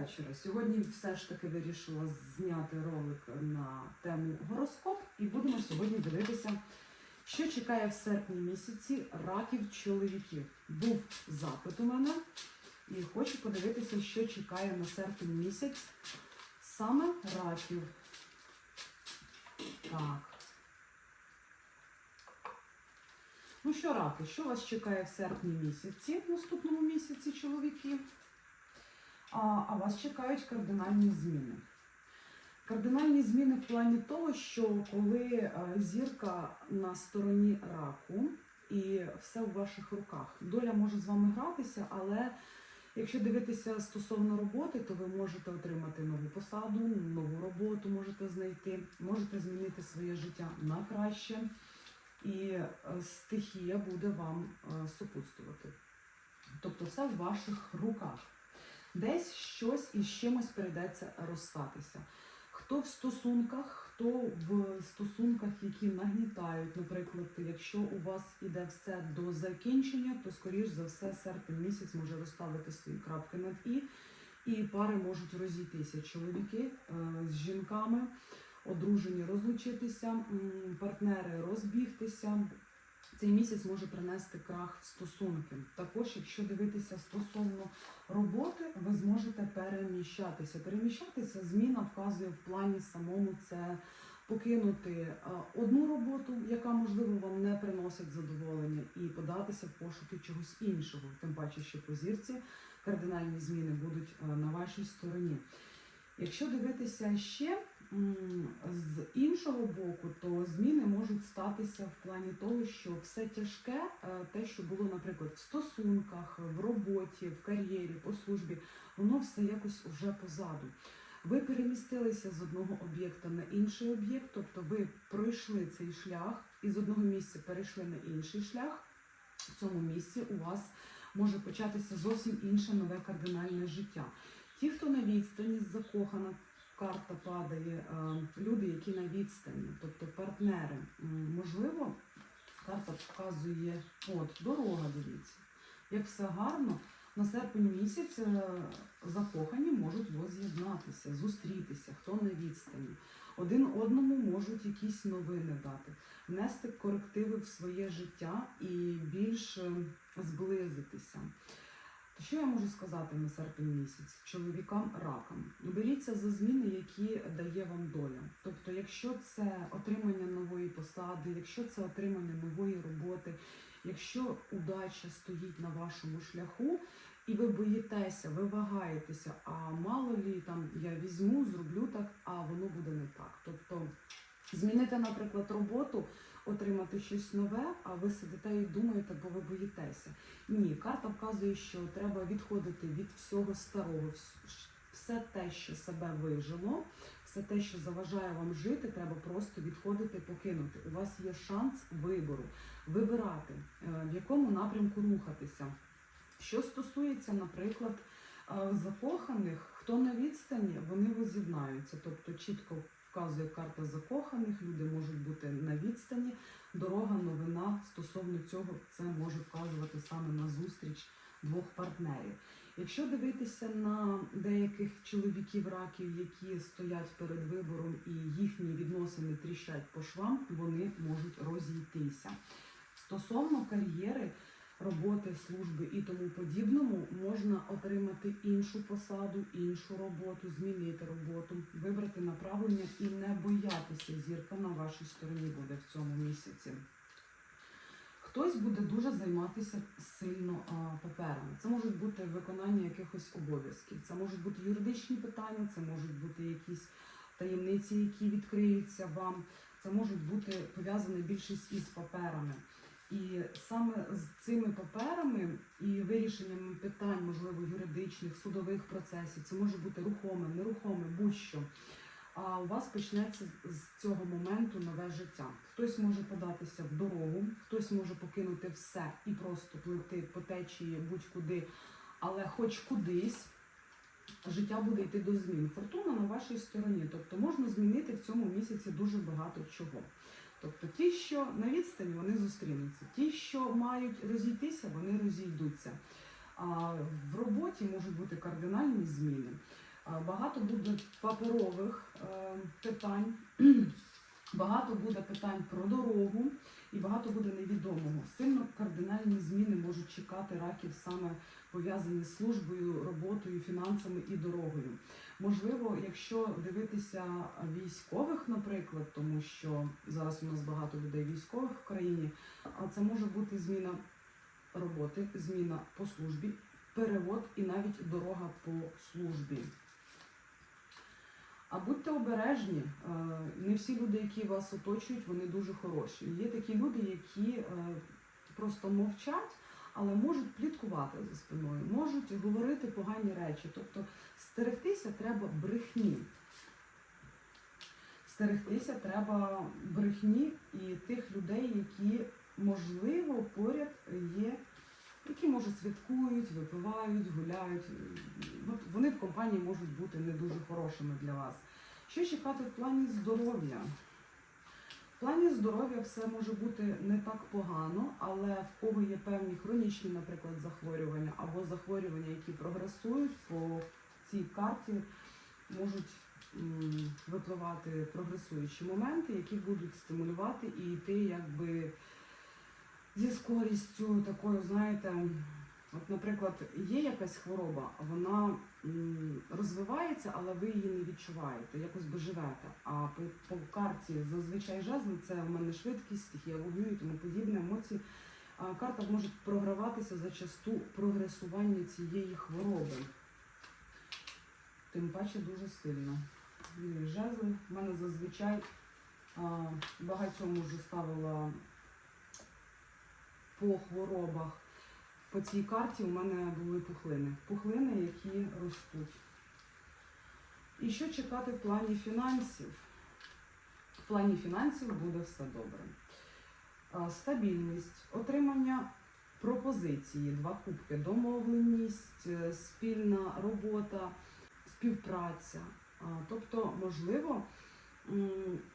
вечора. Сьогодні все ж таки вирішила зняти ролик на тему гороскоп, і будемо сьогодні дивитися, що чекає в серпні місяці раків чоловіків. Був запит у мене, і хочу подивитися, що чекає на серпень місяць саме раків. Так. Ну що, раки, що вас чекає в серпні місяці, в наступному місяці чоловіки? А, вас чекають кардинальні зміни. Кардинальні зміни в плані того, що коли е, зірка на стороні раку і все в ваших руках, доля може з вами гратися, але якщо дивитися стосовно роботи, то ви можете отримати нову посаду, нову роботу можете знайти, можете змінити своє життя на краще, і е, стихія буде вам е, супутствувати. Тобто все в ваших руках. Десь щось із чимось прийдеться розстатися. Хто в стосунках, хто в стосунках, які нагнітають, наприклад, якщо у вас іде все до закінчення, то скоріш за все серпень місяць може розставити свої крапки над і, і пари можуть розійтися. Чоловіки е, з жінками, одружені розлучитися, партнери розбігтися. Цей місяць може принести крах в стосунки. Також, якщо дивитися стосовно роботи, ви зможете переміщатися. Переміщатися зміна вказує в плані самому це покинути одну роботу, яка можливо вам не приносить задоволення, і податися в пошуки чогось іншого. Тим паче, що по зірці кардинальні зміни будуть на вашій стороні. Якщо дивитися ще з іншого боку, то зміни можуть статися в плані того, що все тяжке, е, те, що було, наприклад, в стосунках, в роботі, в кар'єрі, по службі, воно все якось уже позаду. Ви перемістилися з одного об'єкта на інший об'єкт, тобто ви пройшли цей шлях і з одного місця перейшли на інший шлях. В цьому місці у вас може початися зовсім інше нове кардинальне життя. Ті, хто на відстані закохана, карта падає, люди, які на відстані, тобто партнери. Можливо, карта показує от дорога, дивіться. Як все гарно, на серпень місяць е, закохані можуть воз'єднатися, зустрітися, хто на відстані. Один одному можуть якісь новини дати, внести корективи в своє життя і більш е, зблизитися. Що я можу сказати на серпень місяць чоловікам ракам? Беріться за зміни, які дає вам доля. Тобто, якщо це отримання нової посади, якщо це отримання нової роботи, якщо удача стоїть на вашому шляху, і ви боїтеся, ви вагаєтеся, а мало лі там я візьму, зроблю так, а воно буде не так. Тобто змінити, наприклад, роботу, отримати щось нове, а ви сидите і думаєте, бо ви боїтеся. Ні, карта вказує, що треба відходити від всього старого, все те, що себе вижило, все те, що заважає вам жити, треба просто відходити, покинути. У вас є шанс вибору, вибирати, е, в якому напрямку рухатися. Що стосується, наприклад, е, закоханих, хто на відстані, вони воз'єднаються. Тобто чітко вказує карта закоханих, люди можуть бути на відстані. Дорога, новина стосовно цього це може вказувати саме на зустріч двох партнерів. Якщо дивитися на деяких чоловіків раків, які стоять перед вибором і їхні відносини тріщать по швам, вони можуть розійтися. Стосовно кар'єри, роботи, служби і тому подібному, можна отримати іншу посаду, іншу роботу, змінити роботу, вибрати направлення і не боятися. Зірка на вашій стороні буде в цьому місяці. Хтось буде дуже займатися сильно паперами. Це можуть бути виконання якихось обов'язків, це можуть бути юридичні питання, це можуть бути якісь таємниці, які відкриються вам. Це можуть бути пов'язані більшість із паперами. І саме з цими паперами і вирішенням питань, можливо, юридичних, судових процесів, це може бути рухоме, нерухоме, будь-що. А у вас почнеться з цього моменту нове життя. Хтось може податися в дорогу, хтось може покинути все і просто плити по течії будь-куди, але хоч кудись життя буде йти до змін. Фортуна на вашій стороні. Тобто можна змінити в цьому місяці дуже багато чого. Тобто ті, що на відстані, вони зустрінуться. Ті, що мають розійтися, вони розійдуться. А в роботі можуть бути кардинальні зміни. Багато буде паперових е, питань, багато буде питань про дорогу і багато буде невідомого. Сильно кардинальні зміни можуть чекати раків саме пов'язані з службою, роботою, фінансами і дорогою. Можливо, якщо дивитися військових, наприклад, тому що зараз у нас багато людей військових в країні, а це може бути зміна роботи, зміна по службі, перевод і навіть дорога по службі. А будьте обережні, е, не всі люди, які вас оточують, вони дуже хороші. Є такі люди, які е, просто мовчать, але можуть пліткувати за спиною, можуть говорити погані речі. Тобто стерегтися треба брехні. Стерегтися треба брехні і тих людей, які, можливо, поряд є, які може святкують, випивають, гуляють. Вони в компанії можуть бути не дуже хорошими для вас. Що чекати в плані здоров'я? В плані здоров'я все може бути не так погано, але в кого є певні хронічні, наприклад, захворювання або захворювання, які прогресують по цій карті, можуть випливати прогресуючі моменти, які будуть стимулювати і йти якби зі скорістю такою, знаєте, от, наприклад, є якась хвороба, вона розвивається, але ви її не відчуваєте, якось би живете. А по, по карті зазвичай жезли це в мене швидкість, стихія вогню і тому подібне емоції. А карта може програватися за часту прогресування цієї хвороби. Тим паче дуже сильно. Жезли. В мене зазвичай а, багатьом вже ставила по хворобах. По цій карті у мене були пухлини. Пухлини, які ростуть. І що чекати в плані фінансів? В плані фінансів буде все добре. Стабільність, отримання пропозиції, два кубки, домовленість, е, спільна робота, співпраця. Тобто, можливо,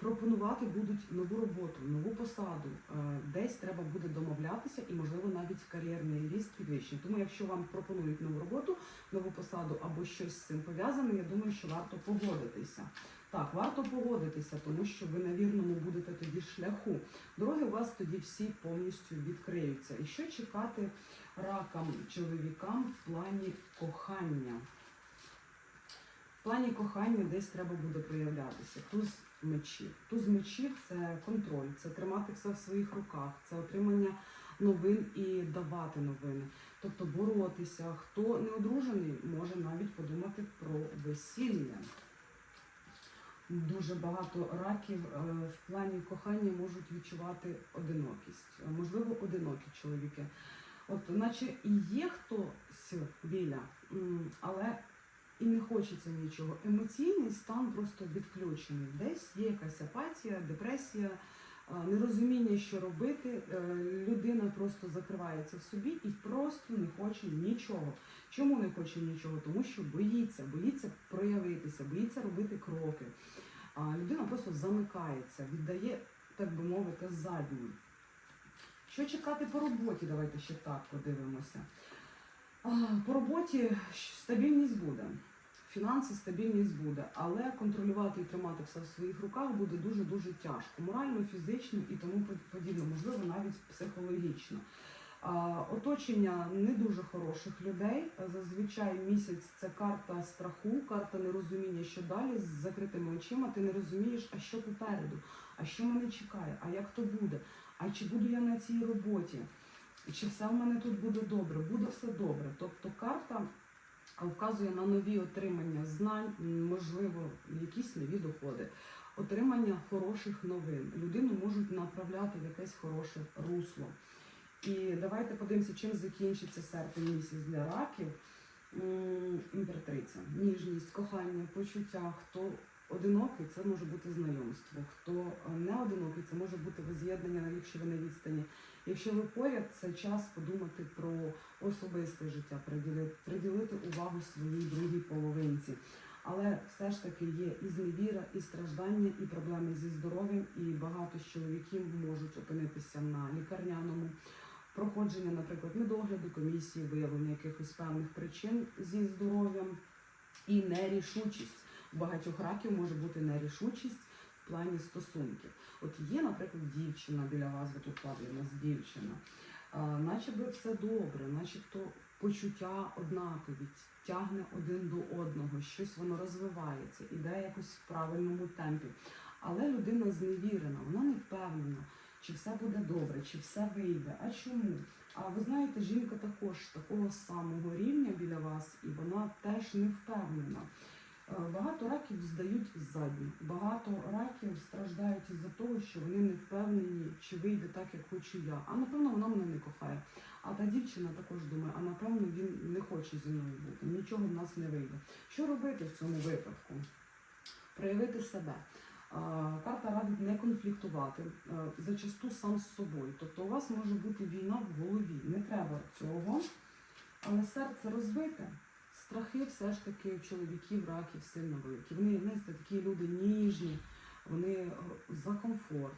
пропонувати будуть нову роботу, нову посаду. Е, Десь треба буде домовлятися і, можливо, навіть кар'єрний ріст підвищення. Тому, якщо вам пропонують нову роботу, нову посаду або щось з цим пов'язане, я думаю, що варто погодитися. Так, варто погодитися, тому що ви на вірному будете тоді шляху. Дороги у вас тоді всі повністю відкриються. І що чекати ракам, чоловікам в плані кохання? В плані кохання десь треба буде проявлятися. Туз мечів. Туз мечів це контроль, це тримати все в своїх руках, це отримання новин і давати новини. Тобто боротися. Хто не одружений, може навіть подумати про весілля. Дуже багато раків е, в плані кохання можуть відчувати одинокість. Можливо, одинокі чоловіки. От, наче і є хтось біля, але і не хочеться нічого. Емоційний стан просто відключений. Десь є якась апатія, депресія, е, нерозуміння, що робити. Е, Людина просто закривається в собі і просто не хоче нічого. Чому не хоче нічого? Тому що боїться, боїться проявитися, боїться робити кроки. Людина просто замикається, віддає, так би мовити, задню. Що чекати по роботі? Давайте ще так подивимося. По роботі стабільність буде. Фінанси, стабільність буде, але контролювати і тримати все в своїх руках буде дуже-дуже тяжко. Морально, фізично і тому подібне, можливо, навіть психологічно. Оточення не дуже хороших людей. Зазвичай місяць це карта страху, карта нерозуміння, що далі з закритими очима. Ти не розумієш, а що попереду, а що мене чекає, а як то буде, а чи буду я на цій роботі, чи все в мене тут буде добре, буде все добре. Тобто карта вказує на нові отримання знань, можливо, якісь нові доходи, отримання хороших новин. Людину можуть направляти в якесь хороше русло. І давайте подивимося, чим закінчиться серпень місяць для раків. Імператриця, ніжність, кохання, почуття. Хто одинокий, це може бути знайомство. Хто не одинокий, це може бути воз'єднання, якщо ви на відстані. Якщо ви поряд, це час подумати про особисте життя, приділити, приділити увагу своїй другій половинці. Але все ж таки є і зневіра, і страждання, і проблеми зі здоров'ям, і багато з чоловіків можуть опинитися на лікарняному проходження, наприклад, медогляду, комісії, виявлення якихось певних причин зі здоров'ям. і нерішучість. У багатьох раків може бути нерішучість плані стосунків. От є, наприклад, дівчина біля вас, ви тут у нас дівчина. А, наче би все добре, начебто почуття однакові, тягне один до одного, щось воно розвивається, іде якось в правильному темпі. Але людина зневірена, вона не впевнена, чи все буде добре, чи все вийде. А чому? А ви знаєте, жінка також такого самого рівня біля вас, і вона теж не впевнена. Е, Багато раків здають ззаді. Багато раків страждають із-за того, що вони не впевнені, чи вийде так, як хочу я. А напевно вона мене не кохає. А та дівчина також думає, а напевно він не хоче зі мною бути. Нічого в нас не вийде. Що робити в цьому випадку? Проявити себе. Карта радить не конфліктувати, е, зачасту сам з собою. Тобто у вас може бути війна в голові. Не треба цього, але серце розбите. Страхи все ж таки у чоловіків, раків сильно великі. Вони знаєте, такі люди ніжні, вони е, за комфорт,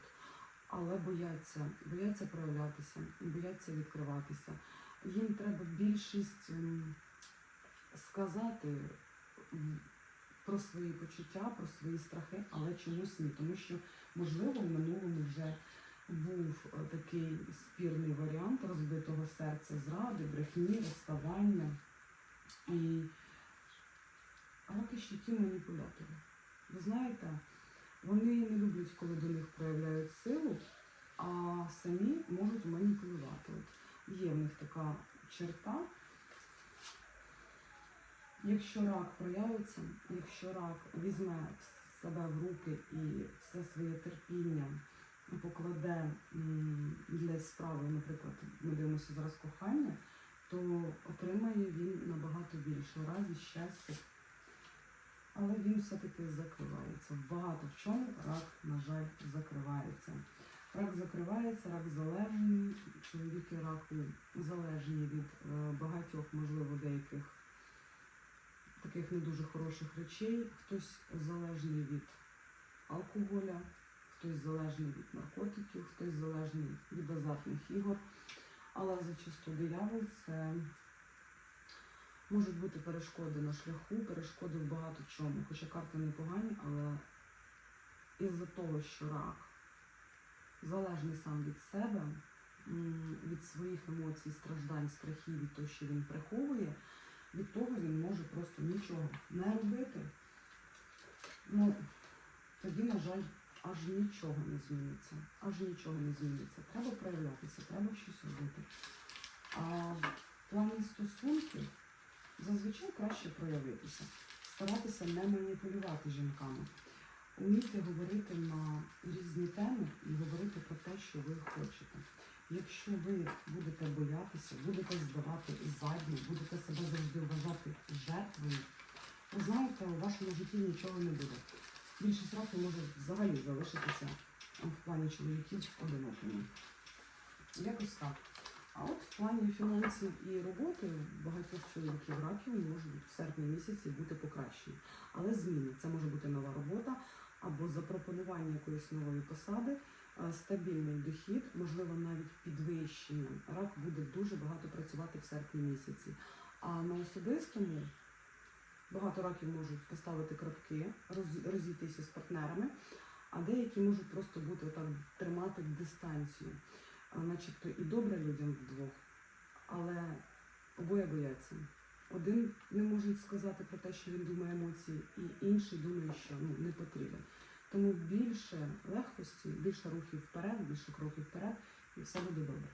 але бояться, бояться проявлятися, бояться відкриватися. Їм треба більшість ем, сказати про свої почуття, про свої страхи, але чомусь ні. Тому що, можливо, в минулому вже був е, такий спірний варіант розбитого серця, зради, брехні, розставання. І раки ще ті маніпулятори. Ви знаєте, вони не люблять, коли до них проявляють силу, а самі можуть маніпулювати. Є в них така черта. Якщо рак проявиться, якщо рак візьме себе в руки і все своє терпіння покладе для справи, наприклад, ми дивимося зараз кохання, то отримає він набагато більше радість, щастя. Але він все-таки закривається. Багато в чому рак, на жаль, закривається. Рак закривається, рак залежний, чоловіки раку залежні від е, багатьох, можливо, деяких таких не дуже хороших речей. Хтось залежний від алкоголя, хтось залежний від наркотиків, хтось залежний від азартних ігор. Але зачасту диявол це можуть бути перешкоди на шляху, перешкоди в багато чому. Хоча карти непогані, але із-за того, що рак залежний сам від себе, від своїх емоцій, страждань, страхів, від того, що він приховує, від того він може просто нічого не робити. Ну, тоді, на жаль, аж нічого не зміниться. Аж нічого не зміниться. Треба проявлятися, треба щось робити. А в плані стосунків зазвичай краще проявитися, старатися не маніпулювати жінками, уміти говорити на різні теми і говорити про те, що ви хочете. Якщо ви будете боятися, будете здавати задню, будете себе завжди вважати жертвою, ви знаєте, у вашому житті нічого не буде. Більшість років може взагалі залишитися в плані чоловіків одинокими. Якось так. А от в плані фінансів і роботи багатьох чоловіків раків можуть в серпні місяці бути покращені. Але зміни це може бути нова робота або запропонування якоїсь нової посади, е, стабільний дохід, можливо, навіть підвищення. Рак буде дуже багато працювати в серпні місяці. А на особистому багато раків можуть поставити крапки, розійтися з партнерами, а деякі можуть просто бути так тримати дистанцію начебто і добре людям вдвох, але обоє бояться. Один не може сказати про те, що він думає емоції, і інший думає, що ну, не потрібен. Тому більше легкості, більше рухів вперед, більше кроків вперед, і все буде добре.